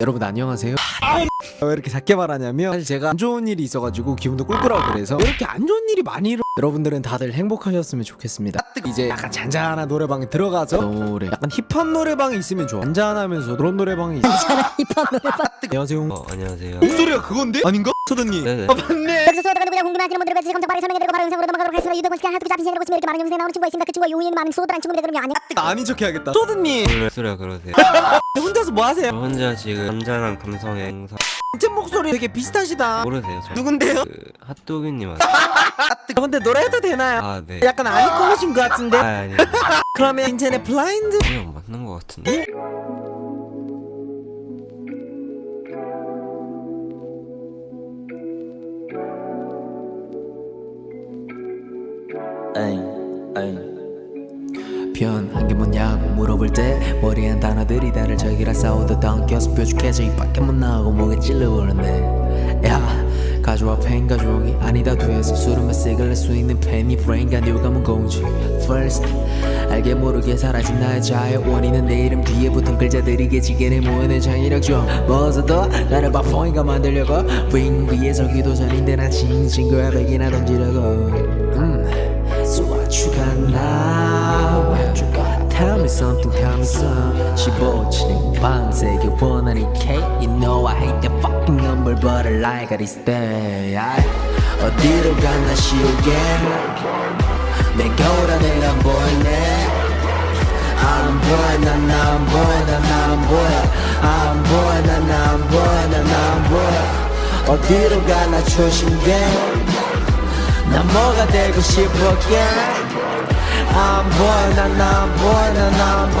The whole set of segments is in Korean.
여러분 안녕하세요. 왜 이렇게 작게 말하냐면 사실 제가 안 좋은 일이 있어가지고 기분도 꿀꿀하고 그래서 왜 이렇게 안 좋은 일이 많이 일어 여러분들은 다들 행복하셨으면 좋겠습니다. 이제 약간 잔잔한 노래방에 들어가서 노래 약간 힙합 노래방이 있으면 좋아. 잔잔하면서 그런 노래방이 있... 안녕하세요. 어, 안녕하세요. 목소리가 그건데? 아닌가? 초등님. 네네. 아 맞네. 여기서 소다가 누구냐 궁금하시는 분들을 같이 검토 빠르게 설명해드리고 바로 영상으로 넘어가도록 하겠습니다. 유튜브 시간 하트고 잡힌 시간으로 보시면 이렇게 많은 영상이 나오는 친구가 있습니다. 그 친구가 용인 많은 소다란 친구입니다. 그럼요 안녕. 아닌 척 해야겠다. 초등님. 원래 소리가 그러세요. 혼자서 뭐 하세요? 저 혼자 지금 잔잔한 감성의 행사 제 목소리 되게 비슷하시다. 모르세요? 저 누군데요? 그 핫도그님 아세요? 저 근데 노래해도 되나요? 아 네. 약간 아니꼬신 것 같은데. 아 아니요. 그러면 인터넷 블라인드 그냥 맞는 것 같은데. 변한 게 뭐냐고 물어볼 때 머리에 한 단어들이 다를 저기라 싸우다 당겨서 뾰족해져 입 밖에 못 나오고 목에 찔러버렸네. 야 가져와 펜 가져오기 아니다. 뒤에서 술은 쓰글릴 수 있는 펜이 프레임과 뉴감은 공주 First 알게 모르게 사라진 나의 자유 원인은 내 이름 뒤에 붙은 글자들이 개지게내 모여낸 창의력 좀 벗어도 나를 바포인가 만들려고? 링 위에 서 기도 전인데 난 징징 그백이나 던지려고. 음 some 15층 방색에 원하는 cake You know I hate that fucking number But I like it instead I, 어디로 갔나 쉬우게 내 겨울하늘 안 보이네 안 보여 난안 보여 난안 보여 안 보여 난안 보여 난안 보여 어디로 가나 조심게 난 뭐가 되고 싶었게 안 보여 난안 보여 난안 보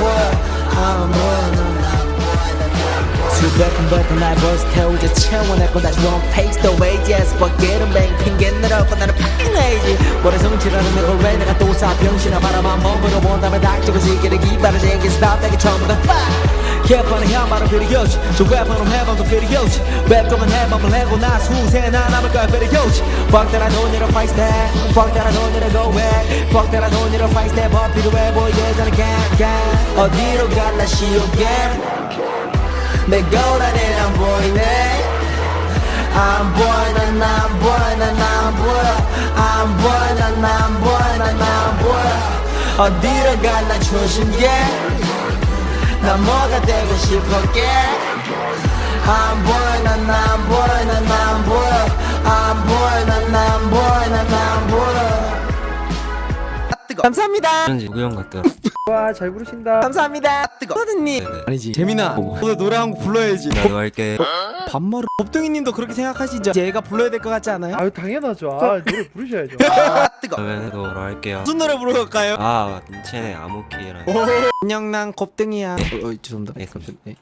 수백 번날 벌써 태우자 채워냈고 다시 one pace the way yes forget them bang 핑계 늘었고 나는 fucking lazy 머리속 지라는 내걸 왜 내가 또 사 병신아 바라만 머물러 본 다음에 닥치고 시기를 기발을 쟁긴 stop 내게 처음부터 fuck 개판의 향바람 필요 없이 저 랩하는 해방도 필요 없이 랩 동안 해방을 내고 나서 후세에 나 남을 거야 필요 없이 Fuck that I don't need a fight step Fuck that I don't need to go back Fuck that I don't need a fight step 업 필요해 보이게 전에 gang gang 어디로 갈라 쉬우게 내 거울 안에 안 보이네. 안 보여 난안 보여 난안 보여. 안 보여 난안 보여 난안 보여. 어디로 갈라 조심게 난 뭐가 되고 싶었게. 안 보여 난안 보여 난안 보여. 안 보여 난안 보여 난안 보여. 감사합니다. 우영 같더라. 와 잘 부르신다. 감사합니다 서든님 네네. 아니지 재민아 오늘 노래 한 곡 불러야지 나도 할게. 반말을 법등이님도 그렇게 생각하시죠? 제가 불러야 될 것 같지 않아요? 아유 당연하죠. 아, 노래 부르셔야죠. 그러면 노래 할게요. 무슨 노래 부를까요? 아 쟤네 아모키라는. 안녕 난 겁등이야 어, 어 죄송합니다 네, 깜짝- 네.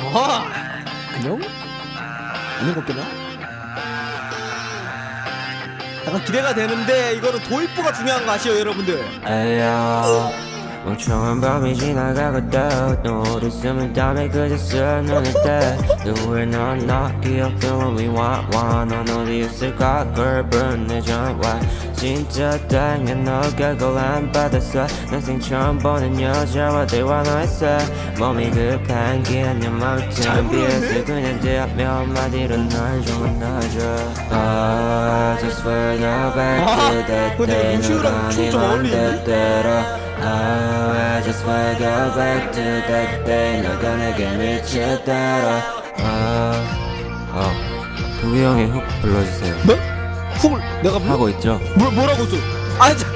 어, 안녕? 안녕 겁등아? 약간 기대가 되는데 이거는 도입부가 중요한 거 아시죠 여러분들? 에야 멍청한 밤이 지나가거든 노를 쓰면 담에 그저 눈을 떼 누구의 넌나 기억 feeling we want one 넌 어디 있을까? girl burn 내 전화 진짜 다행히 너가 골안 받았어. 난생 처음 보는 여자와 대화했어. 몸이 급한 게내 마음처럼 비해서 그냥 대하며 한마디로 날좀 만나줘. 아 just wanna back to that day 너가 네? 맘대로 Oh, I just wanna go back to that day. 너가 내게 미치도록. 아, 아, 도기 형이 훅 불러주세요. 뭐? 훅을 내가 불러? 하고 있죠? 뭐, 뭐라고 써? 아 자,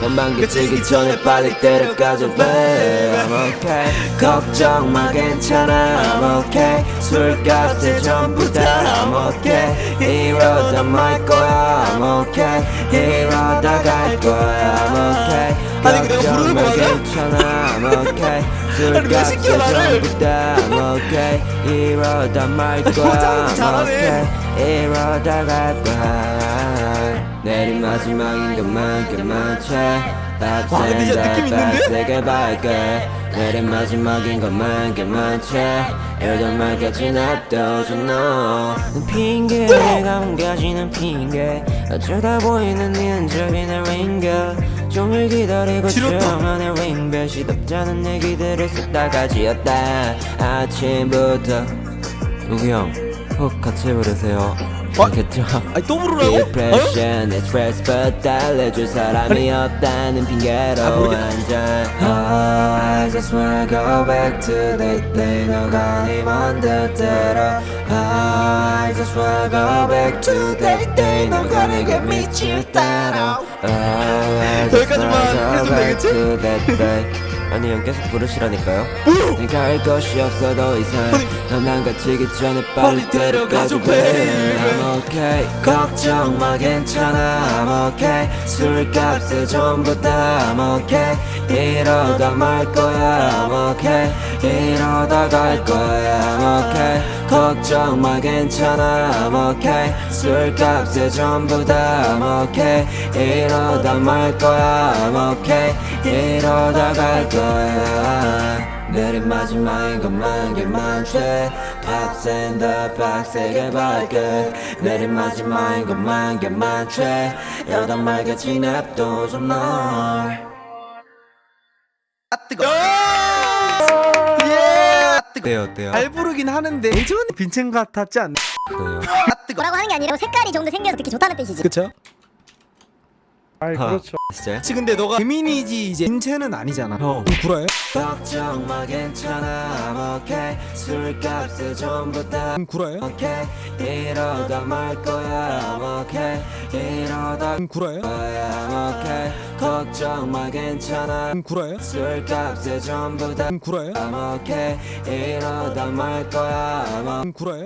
건방기 찌기 전에 빨리 때려가줘 babe. I'm okay 걱정 마 괜찮아. I'm okay. 술값에 전부 다 I'm okay. 이러다 말 거야. I'm okay. 이러다 갈 거야. I'm okay 아니, 내가 부르는 거 맞아? 괜찮아. I'm okay. 왜 시켜, 나를? 이러다 말 거야. 화장도 I'm 잘하네. okay. 이러다 갈 거야. 내일 마지막인 것만큼만 채 와, 근데 진짜 느낌 있는데? 세게 밝게. 내일 마지막인 것만큼만 채 일도 말까지 냅둬줘 너. 핑계 내가 옮겨지는 핑계. 어쩌다 보이는 네 흔적이 날 링겨 종일 기다리고 지렸다. 조용한 윙벨 시덥잖은 얘기들을 쓰다가 지었다 아침부터 우기 형훅 같이 부르세요 알겠죠? 아니 또 부르라고? 어? Depression, stress, but 달래줄 사람이 없다는 핑계로 아, 한잔 I just wanna go back to that day 너가 네 맘대로 I just wanna go back to that day 너가 내게 미칠 따라 여기까지만 해도 되겠지? to that day 아니 형 계속 부르시라니까요 내가 할 것이 없어 더 이상 넌 난가치기 전에 빨리 데려가줘 babe I'm okay 걱정 마 괜찮아 I'm okay 술값에 전부 다 I'm okay 이러다 말 거야 I'm okay 이러다 갈 거야 I'm okay 걱정 마 괜찮아 I'm okay. 술값에 전부 다 I'm okay. 이러다 말 거야 I'm okay. 이러다 갈 거야. 내린 마지막인 것만 게만 죄 Pops in the back 세게 밝게 내린 마지막인 것만 게만 죄 여다 말겠지 냅둬줘 널 어때요 어때요? 잘 부르긴 하는데 예전에 빈첸 같았지 않나? 그래요. 아 뜨거. 뭐라고 하는 게 아니라 색깔이 좀 더 생겨서 듣기 좋다는 뜻이지. 그쵸? 아이 아, 그렇죠 진짜요? 혹시 근데 너가 재민이지 이제 빈첸은 아니잖아 형. 그럼 구라야? 걱정 마 괜찮아 I'm okay 술값에 전부 다 그럼 구라야? okay 이러다 말 거야 I'm okay 이러다 그럼 구라야? 거야 I'm okay 걱정 마 괜찮아 그럼 구라야? 술값에 전부 다 그럼 구라야? I'm okay 이러다 말 거야 I'm 그럼 구라야?